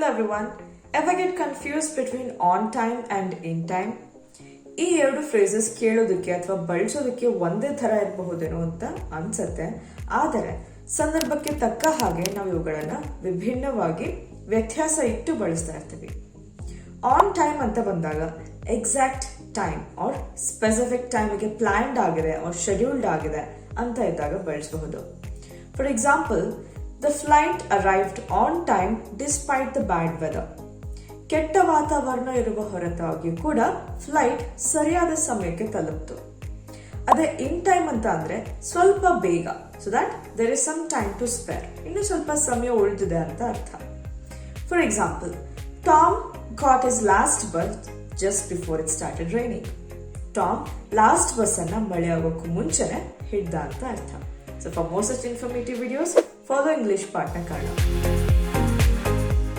Hello, everyone. Ever get confused between on time and in time? ಈ ಎರಡು phrases ಕೇಳೋದಕ್ಕೆ ಅಥವಾ ಬಳಸೋದಕ್ಕೆ ಒಂದೇ ಥರ ಇರಬಹುದೇನೋ ಅಂತ ಅನ್ಸತ್ತೆ ಆದರೆ, ಸಂದರ್ಭಕ್ಕೆ ತಕ್ಕ ಹಾಗೆ ನಾವು ಇವುಗಳನ್ನ ವಿಭಿನ್ನವಾಗಿ ವ್ಯತ್ಯಾಸ ಇಟ್ಟು ಬಳಸ್ತಾ ಇರ್ತೀವಿ ಆನ್ ಟೈಮ್ ಅಂತ ಬಂದಾಗ ಎಕ್ಸಾಕ್ಟ್ ಟೈಮ್ ಆರ್ ಸ್ಪೆಸಿಫಿಕ್ ಟೈಮಿಗೆ ಪ್ಲ್ಯಾನ್ಡ್ ಆಗಿದೆ ಆರ್ ಶೆಡ್ಯೂಲ್ಡ್ ಆಗಿದೆ ಅಂತ ಇದ್ದಾಗ ಬಳಸಬಹುದು for example the flight arrived on time despite the bad weather. ಕೆಟ್ಟ ವಾತಾವರಣ ಇರುವ ಹೊರತಾಗಿಯೂ ಕೂಡ ಫ್ಲೈಟ್ ಸರಿಯಾದ ಸಮಯಕ್ಕೆ ತಲುಪ್ತು. ಅದೇ ಇನ್ ಟೈಮ್ ಅಂತ ಅಂದ್ರೆ ಸ್ವಲ್ಪ ಬೇಗ so that there is some time to spare ಇನ್ನು ಸ್ವಲ್ಪ ಸಮಯ ಉಳಿದಿದೆ ಅಂತ ಅರ್ಥ. For example Tom got his last bus just before it started raining Tom last bus ಅನ್ನ ಮಳೆ ಆಗೋಕ್ಕೂ ಮುಂಚೆನೆ ಹಿಡ್ದ ಅಂತ ಅರ್ಥ. So most informative videos follow English പാട്ടിനെ കാണാം.